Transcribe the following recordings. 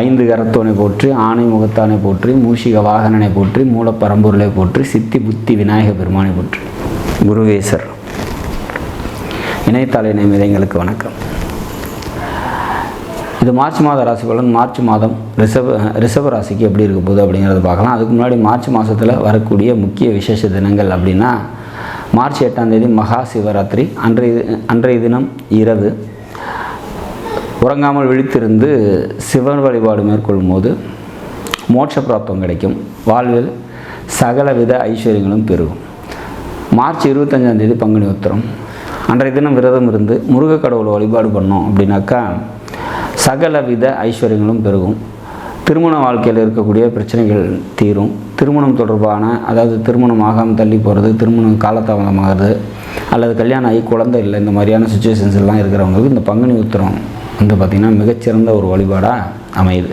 ஐந்து கரத்தோனை போற்றி ஆணை முகத்தானை போற்றி மூஷிக வாகனனை போற்றி மூலப்பரம்பொருளை போற்றி சித்தி புத்தி விநாயக பெருமானை போற்றி. குருவேசர் இணையத்தாளை நிமிதங்களுக்கு வணக்கம். இது மார்ச் மாத ராசி பலன். மார்ச் மாதம் ரிஷப ரிஷப ராசிக்கு எப்படி இருக்க போகுது அப்படிங்கிறத பார்க்கலாம். அதுக்கு முன்னாடி மார்ச் மாதத்தில் வரக்கூடிய முக்கிய விசேஷ தினங்கள் அப்படின்னா மார்ச் எட்டாம் தேதி மகா சிவராத்திரி. அன்றைய அன்றைய தினம் இரவு. உறங்காமல் விழித்திருந்து சிவன் வழிபாடு மேற்கொள்ளும் போது மோட்ச பிராப்தம் கிடைக்கும். வாழ்வில் சகலவித ஐஸ்வர்யங்களும் பெருகும். மார்ச் இருபத்தஞ்சாம் தேதி பங்குனி உத்திரம். அன்றைய தினம் விரதம் இருந்து முருக கடவுளை வழிபாடு பண்ணோம் அப்படின்னாக்கா சகலவித ஐஸ்வர்யங்களும் பெருகும். திருமண வாழ்க்கையில் இருக்கக்கூடிய பிரச்சனைகள் தீரும். திருமணம் தொடர்பான அதாவது திருமணம் ஆகாமல் தள்ளி போகிறது திருமணம் காலதாமதமாகிறது அல்லது கல்யாணம் ஆகி குழந்தை இல்லை இந்த மாதிரியான சுச்சுவேஷன்ஸ் எல்லாம் இருக்கிறவங்களுக்கு இந்த பங்குனி உத்திரம் வந்து பார்த்திங்கன்னா மிகச்சிறந்த ஒரு வழிபாடாக அமையுது.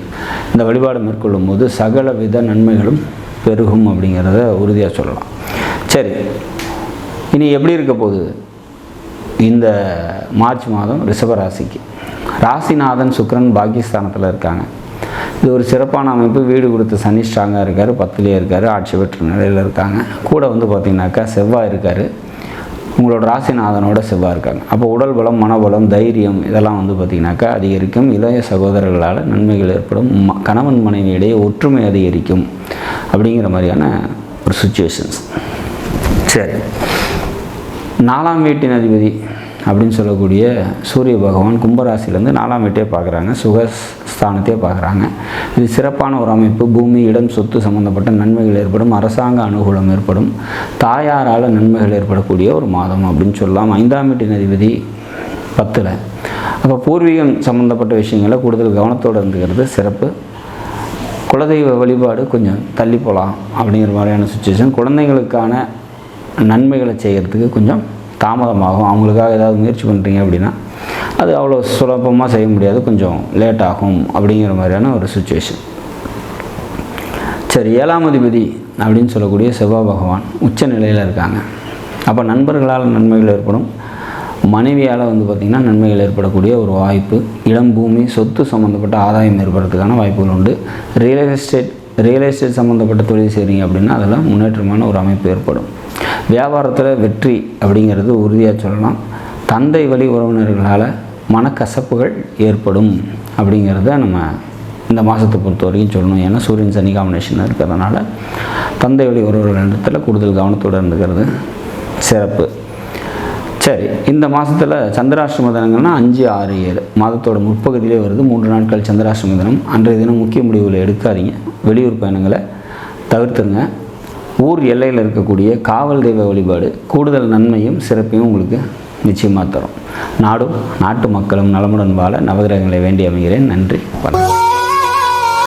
இந்த வழிபாடு மேற்கொள்ளும் போது சகல வித நன்மைகளும் பெருகும் அப்படிங்கிறத உறுதியாக சொல்லலாம். சரி இனி எப்படி இருக்க போகுது? இந்த மார்ச் மாதம் ரிஷபராசிக்கு ராசிநாதன் சுக்கரன் பாகிஸ்தானத்தில் இருக்காங்க. இது ஒரு சிறப்பான அமைப்பு. வீடு கொடுத்த சனி ஸ்ட்ராங்காக இருக்கார் பத்துலேயே இருக்கார் ஆட்சி பெற்ற நிலையில் இருக்காங்க. கூட வந்து பார்த்திங்கனாக்கா செவ்வாய் இருக்கார். உங்களோட ராசிநாதனோட செவ்வாய் இருக்காங்க. அப்போ உடல் பலம் மனபலம் தைரியம் இதெல்லாம் வந்து பார்த்திங்கனாக்கா அதிகரிக்கும். இளைய சகோதரர்களால் நன்மைகள் ஏற்படும். ம- கணவன் மனைவியிடையே ஒற்றுமை அதிகரிக்கும் அப்படிங்கிற மாதிரியான ஒரு சுச்சுவேஷன்ஸ் சரி. நாலாம் வீட்டின் அதிபதி அப்படின்னு சொல்லக்கூடிய சூரிய பகவான் கும்பராசிலேருந்து நாலாம் வீட்டே பார்க்குறாங்க. சுகஸ்தானத்தையே பார்க்குறாங்க. இது சிறப்பான ஒரு அமைப்பு. பூமி இடம் சொத்து சம்மந்தப்பட்ட நன்மைகள் ஏற்படும். அரசாங்க அனுகூலம் ஏற்படும். தாயாரால் நன்மைகள் ஏற்படக்கூடிய ஒரு மாதம் அப்படின்னு சொல்லலாம். ஐந்தாம் வீட்டின் அதிபதி பத்தில். அப்போ பூர்வீகம் சம்மந்தப்பட்ட விஷயங்களை கூடுதல் கவனத்தோடு இருந்துக்கிறது. சிறப்பு. குலதெய்வ வழிபாடு கொஞ்சம் தள்ளி போகலாம் அப்படிங்கிற மாதிரியான சுச்சுவேஷன் குழந்தைங்களுக்கான நன்மைகளை செய்கிறதுக்கு கொஞ்சம் தாமதமாகும். அவங்களுக்காக ஏதாவது முயற்சி பண்ணுறீங்க அப்படின்னா அது அவ்வளோ சுலபமாக செய்ய முடியாது. கொஞ்சம் லேட் ஆகும் அப்படிங்கிற மாதிரியான ஒரு சுச்சுவேஷன் சரி ஏழாம் அதிபதி அப்படின்னு சொல்லக்கூடிய செவ்வாய் பகவான் உச்ச நிலையில் இருக்காங்க. அப்போ நண்பர்களால் நன்மைகள் ஏற்படும். மனைவியால் வந்து பார்த்திங்கன்னா நன்மைகள் ஏற்படக்கூடிய ஒரு வாய்ப்பு. இடம் பூமி சொத்து சம்மந்தப்பட்ட ஆதாயம் ஏற்படுறதுக்கான வாய்ப்புகள் உண்டு. ரியல் எஸ்டேட் ரியல் எஸ்டேட் சம்மந்தப்பட்ட தொழில் செய்கிறீங்க அப்படின்னா அதில் முன்னேற்றமான ஒரு அமைப்பு ஏற்படும். வியாபாரத்தில் வெற்றி அப்படிங்கிறது உறுதியாக சொல்லலாம். தந்தை வழி உறவினர்களால் மனக்கசப்புகள் ஏற்படும் அப்படிங்கிறத நம்ம இந்த மாதத்தை பொறுத்த வரைக்கும் சொல்லணும். ஏன்னா சூரியன் சனி காம்பினேஷன் இருக்கிறதுனால தந்தை வழி உறவுகளிடத்தில் கூடுதல் கவனத்தோடு இருந்துக்கிறது சிறப்பு. சரி இந்த மாதத்தில் சந்திராஷ்டம தினங்கள்னா அஞ்சு ஆறு ஏழு. மாதத்தோட முற்பகுதியிலே வருது மூன்று நாட்கள் சந்திராஷ்டம தினம் அன்றைய தினம் முக்கிய முடிவுகளை எடுக்காதீங்க. வெளியூர் பயணங்களை தவிர்த்துருங்க. ஊர் எல்லையில் இருக்கக்கூடிய காவல் தெய்வ வழிபாடு கூடுதல் நன்மையும் சிறப்பையும் உங்களுக்கு நிச்சயமாக தரும். நாடும் நாட்டு மக்களும் நலமுடன் வாழ நவகிரகங்களை வேண்டி அமைகிறேன். நன்றி. வணக்கம்.